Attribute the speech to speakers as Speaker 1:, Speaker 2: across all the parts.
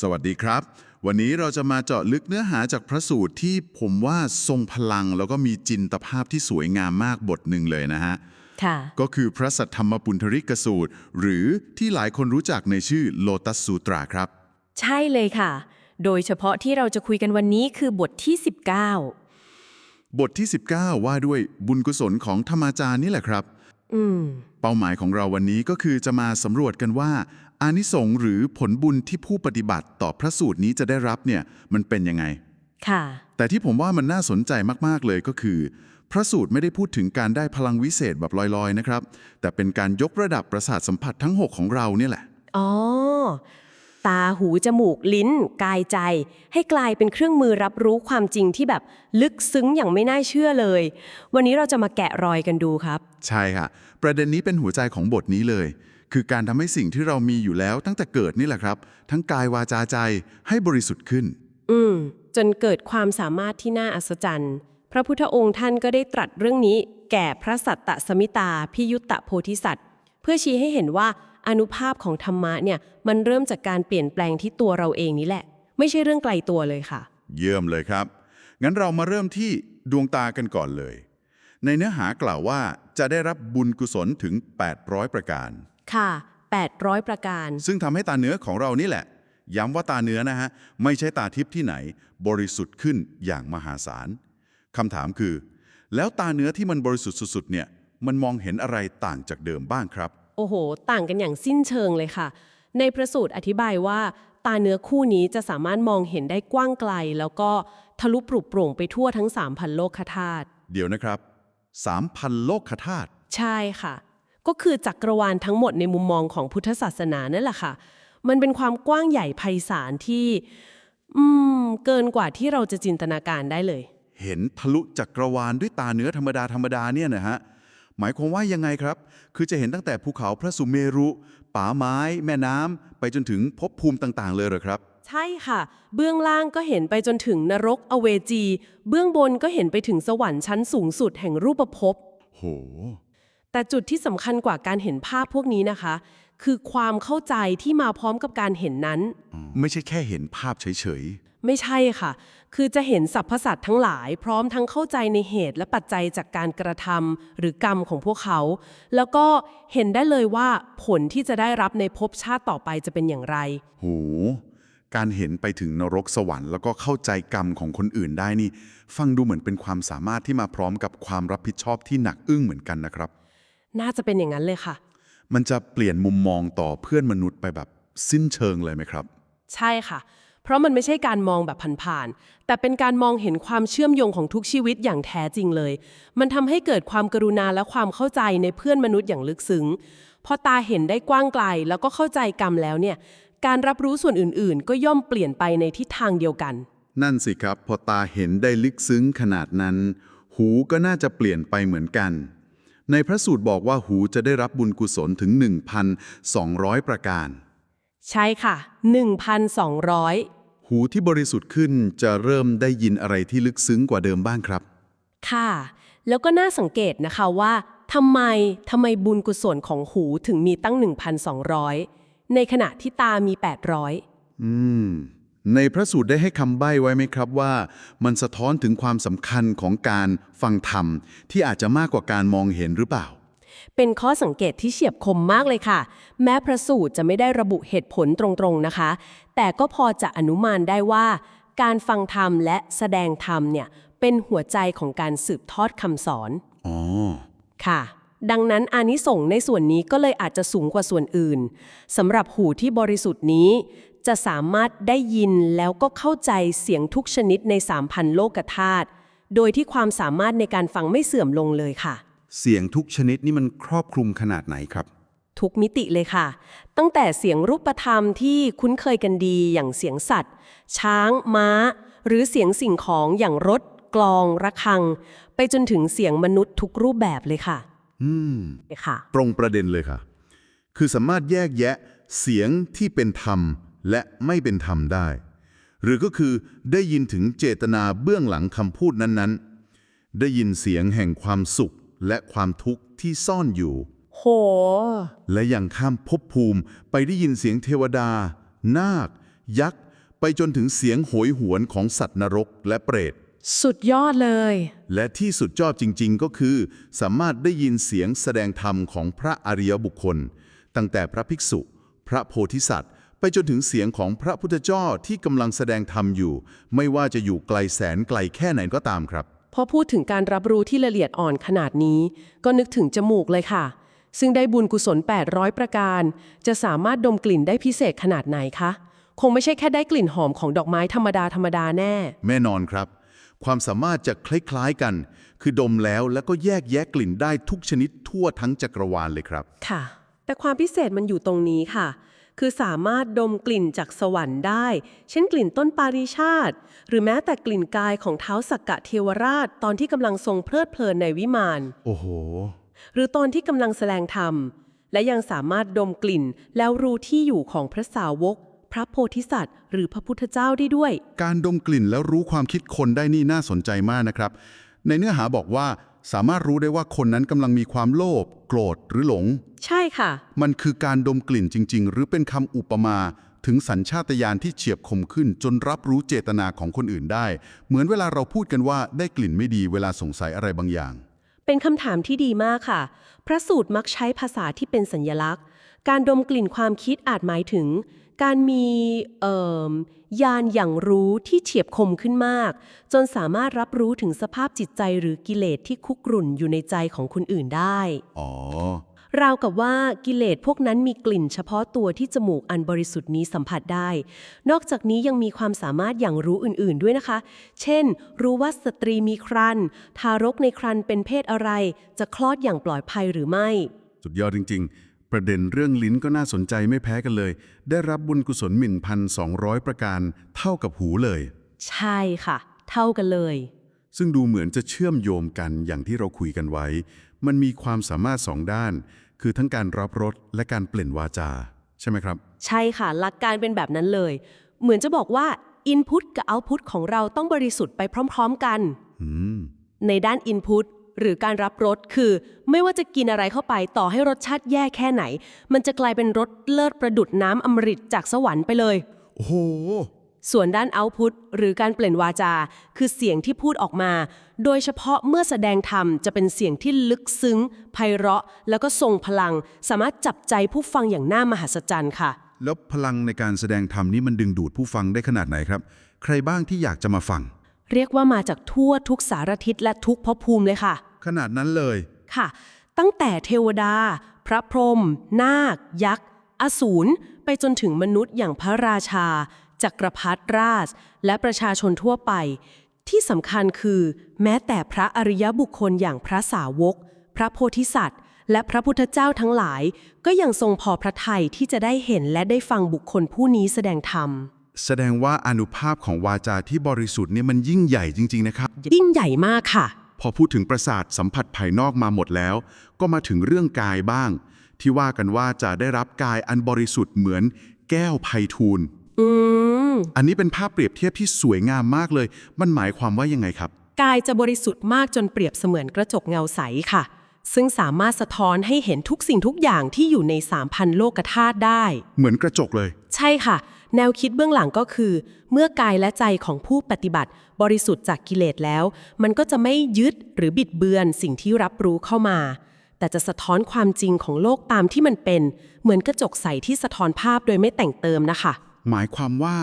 Speaker 1: สวัสดีครับ วันนี้เราจะมาเจาะลึกเนื้อหาจากพระสูตรที่ผมว่าทรงพลังแล้วก็มีจินตภาพที่สวยงามมากบทหนึ่งเลยนะฮะ
Speaker 2: ค่ะ
Speaker 1: ก็คือพระสัทธรรมปุณธริกสูตร หรือที่หลายคนรู้จักในชื่อโลตัสสูตราครับ
Speaker 2: ใช่เลยค่ะ โดยเฉพาะที่เราจะคุยกันวันนี้คือบทที่ 19
Speaker 1: บทที่ 19 ว่าด้วยบุญกุศลของธรรมาจารย์นี่แหละครับ
Speaker 2: อืม
Speaker 1: เป้าหมายของเราวันนี้ก็คือจะมาสำรวจกันว่า อานิสงส์หรือผลบุญที่ผู้ปฏิบัติต่อพระสูตรนี้จะได้รับเนี่ยมันเป็นยังไง
Speaker 2: ค่ะ
Speaker 1: แต่ที่ผมว่ามันน่าสนใจมาก ๆ เลยก็คือ พระสูตรไม่ได้พูดถึงการได้พลังวิเศษแบบลอย ๆ นะครับ แต่เป็นการยกระดับประสาทสัมผัสทั้ง 6 ของเราเนี่ยแหละ
Speaker 2: อ๋อ ตาหู จมูก ลิ้น กายใจ ให้กลายเป็นเครื่องมือรับรู้ความจริงที่แบบลึกซึ้งอย่างไม่น่าเชื่อเลย วันนี้เราจะมาแกะรอยกันดูครับ
Speaker 1: ใช่ค่ะ ประเด็นนี้เป็นหัวใจของบทนี้เลย คือการทำให้สิ่งที่เรามีอยู่แล้วตั้งแต่เกิดนี่แหละครับ ทั้งกายวาจาใจให้บริสุทธิ์ขึ้น
Speaker 2: อืม จนเกิดความสามารถที่น่าอัศจรรย์ พระพุทธองค์ท่านก็ได้ตรัสเรื่องนี้ แก่พระสัตตสมิตาพิยุตตโพธิสัตว์ เพื่อชี้ให้เห็นว่าอนุภาพของธรรมะเนี่ยมันเริ่มจากการเปลี่ยนแปลงที่ตัวเราเองนี่แหละ ไม่ใช่เรื่องไกลตัวเลยค่ะ
Speaker 1: เยี่ยมเลยครับ งั้นเรามาเริ่มที่ดวงตากันก่อนเลย ในเนื้อหากล่าวว่าจะได้รับบุญกุศลถึง 800 ประการ
Speaker 2: ค่ะ 800 ประการ
Speaker 1: ซึ่งทำให้ตาเนื้อของเรานี่แหละ ย้ำว่าตาเนื้อนะฮะ ไม่ใช่ตาทิพย์ที่ไหน บริสุทธิ์ขึ้นอย่างมหาศาลคำถามคือ แล้วตาเนื้อที่มันบริสุทธิ์สุดๆเนี่ยมันมองเห็นอะไรต่างจากเดิมบ้างครับ
Speaker 2: โอ้โห ต่างกันอย่างสิ้นเชิงเลยค่ะ ในพระสูตรอธิบายว่า ตาเนื้อคู่นี้จะสามารถมองเห็นได้กว้างไกล แล้วก็ทะลุปลุกโปร่งไปทั่วทั้ง3,000โลกธาตุ
Speaker 1: เดี๋ยวนะครับ3,000โลกธาตุ
Speaker 2: ใช่ค่ะ ก็คือจักรวาลทั้งหมดในมุมมองของพุทธศาสนานั่นแหละค่ะ มันเป็นความกว้างใหญ่ไพศาลที่อืมเกินกว่าที่เราจะจินตนาการได้เลย
Speaker 1: เห็นทะลุจักรวาลด้วยตาเนื้อธรรมดาธรรมดาเนี่ยนะฮะหมายความว่ายังไงครับ คือจะเห็นตั้งแต่ภูเขาพระสุเมรุ ป่าไม้ แม่น้ำไปจนถึงภพภูมิต่างๆ เลยเหรอครับ
Speaker 2: ใช่ค่ะ เบื้องล่างก็เห็นไปจนถึงนรกอเวจี เบื้องบนก็เห็นไปถึงสวรรค์ชั้นสูงสุดแห่งรูปภพ
Speaker 1: โห
Speaker 2: แต่จุดที่สำคัญกว่าการเห็นภาพพวกนี้นะคะ คือความเข้าใจที่มาพร้อมกับการเห็นนั้น
Speaker 1: ไม่ใช่แค่เห็นภาพเฉย
Speaker 2: ไม่ใช่ค่ะ คือจะเห็นสรรพสัตว์ทั้งหลาย พร้อมทั้งเข้าใจในเหตุและปัจจัยจากการกระทำหรือกรรมของพวกเขา แล้วก็เห็นได้เลยว่าผลที่จะได้รับในภพชาติต่อไปจะเป็นอย่างไร
Speaker 1: ๆโหการเห็นไปถึงนรกสวรรค์แล้วก็เข้าใจกรรมของคนอื่นได้นี่ ฟังดูเหมือนเป็นความสามารถที่มาพร้อมกับความรับผิดชอบที่หนักอึ้งเหมือนกันนะครับ
Speaker 2: น่าจะเป็นอย่างนั้นเลยค่ะ
Speaker 1: มันจะเปลี่ยนมุมมองต่อเพื่อนมนุษย์ไปแบบสิ้นเชิงเลยไหมครับ
Speaker 2: ใช่ค่ะ เพราะมันไม่ใช่การมองแบบผ่านๆ แต่เป็นการมองเห็นความเชื่อมโยงของทุกชีวิตอย่างแท้จริงเลย มันทำให้เกิดความกรุณาและความเข้าใจในเพื่อนมนุษย์อย่างลึกซึ้ง พอตาเห็นได้กว้างไกลแล้วก็เข้าใจกรรมแล้วเนี่ย การรับรู้ส่วนอื่นๆ ก็ย่อมเปลี่ยนไปในทิศทางเดียวกัน
Speaker 1: นั่นสิครับ พอตาเห็นได้ลึกซึ้งขนาดนั้น หูก็น่าจะเปลี่ยนไปเหมือนกัน ในพระสูตรบอกว่าหูจะได้รับบุญกุศลถึง 1,200 ประการ
Speaker 2: ใช่ค่ะ 1,200
Speaker 1: หูที่บริสุทธิ์ขึ้นจะเริ่มได้ยินอะไรที่ลึกซึ้งกว่าเดิมบ้างครับ
Speaker 2: ค่ะ แล้วก็น่าสังเกตนะคะว่าทำไมทำไมบุญกุศลของหูถึงมีตั้ง 1,200 ในขณะที่ตามี 800
Speaker 1: อืม ในพระสูตรได้ให้คำใบ้ไว้ไหมครับว่า มันสะท้อนถึงความสำคัญของการฟังธรรม ที่อาจจะมากกว่าการมองเห็นหรือเปล่า
Speaker 2: เป็นข้อสังเกตที่เฉียบคมมากเลยค่ะ แม้พระสูตรจะไม่ได้ระบุเหตุผลตรงๆนะคะ แต่ก็พอจะอนุมานได้ว่า การฟังธรรมและแสดงธรรมเนี่ยเป็นหัวใจของการสืบทอดคำสอน
Speaker 1: อ๋อ
Speaker 2: ค่ะดังนั้นอานิสงส์ในส่วนนี้ก็เลยอาจจะสูงกว่าส่วนอื่นสำหรับหูที่บริสุทธิ์นี้ จะสามารถได้ยินแล้วก็เข้าใจเสียงทุกชนิดใน 3,000 โลกธาตุโดยที่ความสามารถในการฟังไม่เสื่อมลงเลยค่ะ
Speaker 1: เสียงทุกชนิดนี่มันครอบคลุมขนาดไหนครับ
Speaker 2: ทุกมิติเลยค่ะ ตั้งแต่เสียงรูปธรรมที่คุ้นเคยกันดีอย่างเสียงสัตว์ ช้าง ม้า หรือเสียงสิ่งของอย่างรถ กลอง ระฆัง ไปจนถึงเสียงมนุษย์ทุกรูปแบบเลยค่ะ
Speaker 1: อืม
Speaker 2: ค่ะ
Speaker 1: ตรงประเด็นเลยค่ะ คือสามารถแยกแยะเสียงที่เป็นธรรม และไม่เป็นธรรมได้ หรือก็คือได้ยินถึงเจตนาเบื้องหลังคำพูดนั้นๆ ได้ยินเสียงแห่งความสุขและความทุกข์ที่ซ่อนอยู่
Speaker 2: โห
Speaker 1: และยังข้ามภพภูมิไปได้ยินเสียงเทวดา นาค
Speaker 3: ยักษ์ ไปจนถึงเสียงโหยหวนของสัตว์นรกและเปรต
Speaker 2: สุดยอดเลย
Speaker 3: และที่สุดยอดจริง ๆ ก็คือ สามารถได้ยินเสียงแสดงธรรมของพระอริยบุคคล ตั้งแต่พระภิกษุ พระโพธิสัตว์ ไปจนถึงเสียงของพระพุทธเจ้าที่กำลังแสดงธรรมอยู่ ไม่ว่าจะอยู่ไกลแสนไกลแค่ไหนก็ตามครับ
Speaker 2: พอพูดถึงการรับรู้ที่ละเอียดอ่อนขนาดนี้ ก็นึกถึงจมูกเลยค่ะ ซึ่งได้บุญกุศล 800 ประการ จะสามารถดมกลิ่นได้พิเศษขนาดไหนคะ คงไม่ใช่แค่ได้กลิ่นหอมของดอกไม้ธรรมดาธรรมดาแน่
Speaker 3: แน่นอนครับ ความสามารถจะคล้ายๆกัน คือดมแล้วแล้วก็แยกแยะกลิ่นได้ทุกชนิดทั่วทั้งจักรวาลเลยครับ
Speaker 2: ค่ะ แต่ความพิเศษมันอยู่ตรงนี้ค่ะ คือสามารถดมกลิ่นจากสวรรค์ได้ เช่นกลิ่นต้นปาริชาติ หรือแม้แต่กลิ่นกายของเท้าสักกะเทวราช ตอนที่กำลังทรงเพลิดเพลินในวิมาน
Speaker 3: โอ้โห
Speaker 2: หรือตอนที่กำลังแสดงธรรม และยังสามารถดมกลิ่นแล้วรู้ที่อยู่ของพระสาวก พระโพธิสัตว์ หรือพระพุทธเจ้าได้ด้วย
Speaker 1: การดมกลิ่นแล้วรู้ความคิดคนได้นี่น่าสนใจมากนะครับ ในเนื้อหาบอกว่า สามารถรู้ได้ว่าคนนั้นกำลังมีความโลภโกรธหรือหลง
Speaker 2: ใช่ค่ะ
Speaker 1: มันคือการดมกลิ่นจริง ๆ หรือเป็นคำอุปมา ถึงสัญชาตญาณที่เฉียบคมขึ้น จนรับรู้เจตนาของคนอื่นได้ เหมือนเวลาเราพูดกันว่าได้กลิ่นไม่ดีเวลาสงสัยอะไรบางอย่าง
Speaker 2: เป็นคำถามที่ดีมากค่ะ พระสูตรมักใช้ภาษาที่เป็นสัญลักษณ์ การดมกลิ่นความคิดอาจหมายถึง การมีเอ่อญาณอย่างรู้ที่เฉียบคมขึ้นมาก จนสามารถรับรู้ถึงสภาพจิตใจหรือกิเลสที่คุกรุ่นอยู่ในใจของคนอื่นได้
Speaker 1: อ๋อ
Speaker 2: ราวกับว่ากิเลสพวกนั้นมีกลิ่นเฉพาะตัวที่จมูกอันบริสุทธิ์นี้สัมผัสได้ นอกจากนี้ยังมีความสามารถอย่างรู้อื่นๆด้วยนะคะ เช่น รู้ว่าสตรีมีครรภ์ทารกในครรภ์เป็นเพศอะไร จะคลอดอย่างปลอดภัยหรือไม่
Speaker 1: สุดยอดจริง ๆ ประเด็นเรื่องลิ้นก็น่าสนใจไม่แพ้กันเลย ได้รับบุญกุศลหมิ่นพันสองประการ เท่ากับหูเลย
Speaker 2: ใช่ค่ะ เท่ากันเลย
Speaker 1: ซึ่งดูเหมือนจะเชื่อมโยงกันอย่างที่เราคุยกันไว้ มันมีความสามารถสองด้าน คือทั้งการรับรสและการเปลี่ยนวาจา ใช่ไหมครับ
Speaker 2: ใช่ค่ะ หลักการเป็นแบบนั้นเลย เหมือนจะบอกว่า Input กับ Output ของเราต้องบริสุทธิ์ไปพร้อม ๆ กัน
Speaker 1: อืม
Speaker 2: ในด้าน Input หรือการรับรสคือ ไม่ว่าจะกินอะไรเข้าไปต่อให้รสชาติแย่แค่ไหน มันจะกลายเป็นรสเลิศประดุดน้ำอมฤตจากสวรรค์ไปเลย
Speaker 1: โอ้โห
Speaker 2: ส่วนด้าน Output หรือการเปลี่ยนวาจา คือเสียงที่พูดออกมา โดยเฉพาะเมื่อแสดงธรรมจะเป็นเสียงที่ลึกซึ้งไพเราะ แล้วก็ทรงพลัง สามารถจับใจผู้ฟังอย่างน่ามหัศจรรย์ค่ะ
Speaker 1: แล้วพลังในการแสดงธรรมนี้มันดึงดูดผู้ฟังได้ขนาดไหนครับ ใครบ้างที่อยากจะมาฟัง
Speaker 2: เรียกว่ามาจากทั่วทุกสารทิศและทุกภพภูมิเลยค่ะ
Speaker 1: ขนาดนั้นเลย
Speaker 2: ค่ะ ตั้งแต่เทวดา พระพรหม นาค ยักษ์ อสูร ไปจนถึงมนุษย์อย่างพระราชา จักรพรรดิราช และประชาชนทั่วไป ที่สำคัญคือ แม้แต่พระอริยบุคคลอย่างพระสาวก พระโพธิสัตว์ และพระพุทธเจ้าทั้งหลาย ก็ยังทรงพอพระทัยที่จะได้เห็นและได้ฟังบุคคลผู้นี้แสดงธรรม
Speaker 1: แสดงว่าอนุภาพของวาจาที่บริสุทธิ์เนี่ยมันยิ่งใหญ่จริง ๆ นะครับ
Speaker 2: ยิ่งใหญ่มากค่ะ
Speaker 1: พอพูดถึงประสาทสัมผัสภายนอกมาหมดแล้ว ก็มาถึงเรื่องกายบ้าง ที่ว่ากันว่าจะได้รับกายอันบริสุทธิ์เหมือนแก้วไพฑูรย์
Speaker 2: อืม
Speaker 1: อันนี้เป็นภาพเปรียบเทียบที่สวยงามมากเลย มันหมายความว่ายังไงครับ
Speaker 2: กายจะบริสุทธิ์มากจนเปรียบเสมือนกระจกเงาใสค่ะ ซึ่งสามารถสะท้อนให้เห็นทุกสิ่งทุกอย่างที่อยู่ใน3,000โลกธาตุได้
Speaker 1: เหมือนกระจกเลย
Speaker 2: ใช่ค่ะ แนวคิดเบื้องหลังก็คือ เมื่อกายและใจของผู้ปฏิบัติ บริสุทธิ์จากกิเลสแล้ว มันก็จะไม่ยึดหรือบิดเบือนสิ่งที่รับรู้เข้ามา แต่จะสะท้อนความจริงของโลกตามที่มันเป็น เหมือนกระจกใสที่สะท้อนภาพโดยไม่แต่งเติมนะคะ
Speaker 1: หมายความว่า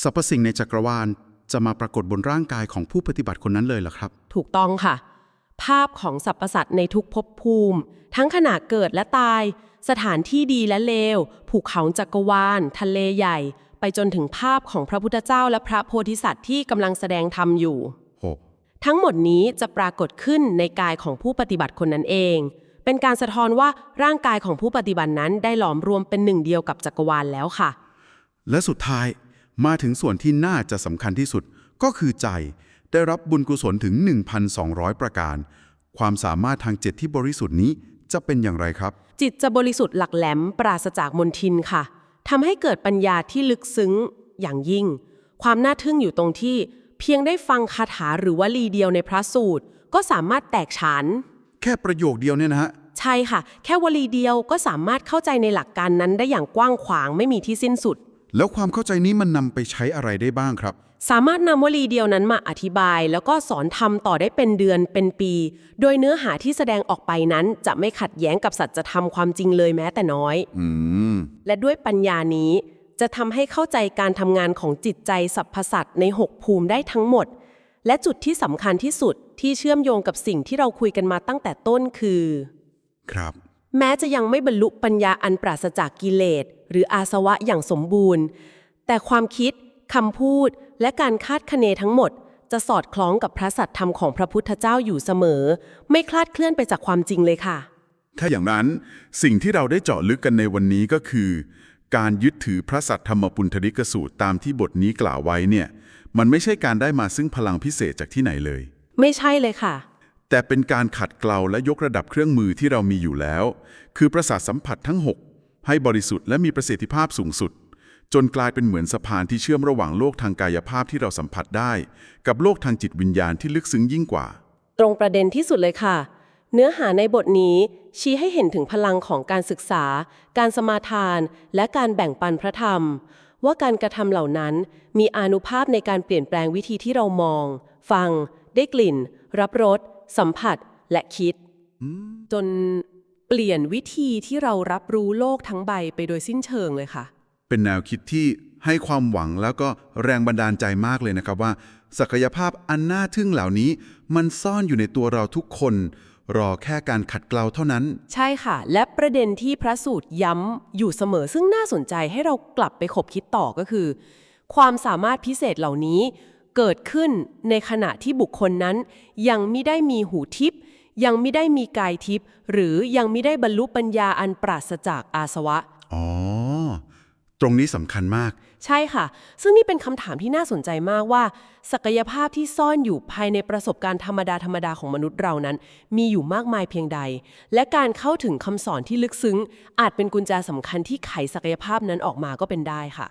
Speaker 1: สรรพสิ่งในจักรวาลจะมาปรากฏบนร่างกายของผู้ปฏิบัติคนนั้นเลยเหรอครับ
Speaker 2: ถูกต้องค่ะ ภาพของสรรพสัตว์ในทุกภพภูมิ ทั้งขณะเกิดและตาย สถานที่ดีและเลวภูเขาจักรวาล ทะเลใหญ่ ไปจนถึงภาพของพระพุทธเจ้าและพระโพธิสัตว์ที่กำลังแสดงธรรมอยู่
Speaker 1: โห
Speaker 2: ทั้งหมดนี้จะปรากฏขึ้นในกายของผู้ปฏิบัติคนนั้นเอง เป็นการสะท้อนว่าร่างกายของผู้ปฏิบัตินั้นได้หลอมรวมเป็นหนึ่งเดียวกับจักรวาลแล้วค่ะ
Speaker 1: และสุดท้ายมาถึงส่วนที่น่าจะสำคัญที่สุดก็คือใจได้รับบุญกุศลถึง 1,200 ประการ ความสามารถทางจิตที่บริสุทธิ์นี้ จะเป็นอย่างไรครับ
Speaker 2: จิตจะบริสุทธิ์หลักแหลมปราศจากมนทินค่ะทำให้เกิดปัญญาที่ลึกซึ้งอย่างยิ่ง ความน่าทึ่งอยู่ตรงที่ เพียงได้ฟังคาถาหรือวลีเดียวในพระสูตร ก็สามารถแตกฉาน
Speaker 1: แค่ประโยคเดียวเนี่ยนะฮะ
Speaker 2: ใช่ค่ะ แค่วลีเดียวก็สามารถเข้าใจในหลักการนั้นได้อย่างกว้างขวางไม่มีที่สิ้นสุด
Speaker 1: แล้วความเข้าใจนี้มันนำไปใช้อะไรได้บ้างครับ
Speaker 2: สามารถนำวลีเดียวนั้นมาอธิบาย แล้วก็สอนทำต่อได้เป็นเดือนเป็นปี โดยเนื้อหาที่แสดงออกไปนั้นจะไม่ขัดแย้งกับสัจธรรมความจริงเลยแม้แต่น้อย
Speaker 1: อืม
Speaker 2: และด้วยปัญญานี้ จะทำให้เข้าใจการทำงานของจิตใจสรรพสัตว์ใน 6 ภูมิได้ทั้งหมด และจุดที่สำคัญที่สุดที่เชื่อมโยงกับสิ่งที่เราคุยกันมาตั้งแต่ต้นคือ
Speaker 1: ครับ
Speaker 2: แม้จะยังไม่บรรลุปัญญาอันปราศจากกิเลส หรืออาสวะอย่างสมบูรณ์ แต่ความคิดคำพูดและการคาดคะเนทั้งหมด จะสอดคล้องกับพระสัตธรรมของพระพุทธเจ้าอยู่เสมอ ไม่คลาดเคลื่อนไปจากความจริงเลยค่ะ
Speaker 1: ถ้าอย่างนั้นสิ่งที่เราได้เจาะลึกกันในวันนี้ก็คือ การยึดถือพระสัทธรรมปุณธริกสูตรตามที่บทนี้กล่าวไว้เนี่ย มันไม่ใช่การได้มาซึ่งพลังพิเศษจากที่ไหนเลย
Speaker 2: ไม่ใช่เลยค่ะ
Speaker 1: แต่เป็นการขัดเกลาและยกระดับเครื่องมือที่เรามีอยู่แล้ว คือประสาทสัมผัสทั้ง 6 ให้บริสุทธิ์และมีประสิทธิภาพสูงสุด จนกลายเป็นเหมือนสะพานที่เชื่อมระหว่างโลกทางกายภาพที่เราสัมผัสได้ กับโลกทางจิตวิญญาณที่ลึกซึ้งยิ่งกว่า
Speaker 2: ตรงประเด็นที่สุดเลยค่ะ เนื้อหาในบทนี้ชี้ให้เห็นถึงพลังของการศึกษา การสมาทาน และการแบ่งปันพระธรรม ว่าการกระทำเหล่านั้น มีอานุภาพในการเปลี่ยนแปลงวิธีที่เรามอง ฟัง ได้กลิ่น รับรสสัมผัสและคิด จนเปลี่ยนวิธีที่เรารับรู้โลกทั้งใบไปโดยสิ้นเชิงเลยค่ะ
Speaker 1: เป็นแนวคิดที่ให้ความหวังแล้วก็แรงบันดาลใจมากเลยนะครับว่า ศักยภาพอันน่าทึ่งเหล่านี้ มันซ่อนอยู่ในตัวเราทุกคน รอแค่การขัดเกลาเท่านั้น
Speaker 2: ใช่ค่ะ และประเด็นที่พระสูตรย้ำอยู่เสมอซึ่งน่าสนใจให้เรากลับไปขบคิดต่อก็คือ ความสามารถพิเศษเหล่านี้ เกิดขึ้นในขณะที่บุคคลนั้น ยังไม่ได้มีหูทิพย์ ยังไม่ได้มีกายทิพย์หรือยังไม่ได้บรรลุปัญญาอันปราศจากอาสวะ
Speaker 1: อ๋อ ตรงนี้สำคัญมาก
Speaker 2: ใช่ค่ะ ซึ่งนี่เป็นคำถามที่น่าสนใจมากว่า ศักยภาพที่ซ่อนอยู่ภายในประสบการณ์ธรรมดาธรรมดาของมนุษย์เรานั้น มีอยู่มากมายเพียงใด และการเข้าถึงคำสอนที่ลึกซึ้ง อาจเป็นกุญแจสำคัญที่ไขศักยภาพนั้นออกมาก็เป็นได้ค่ะ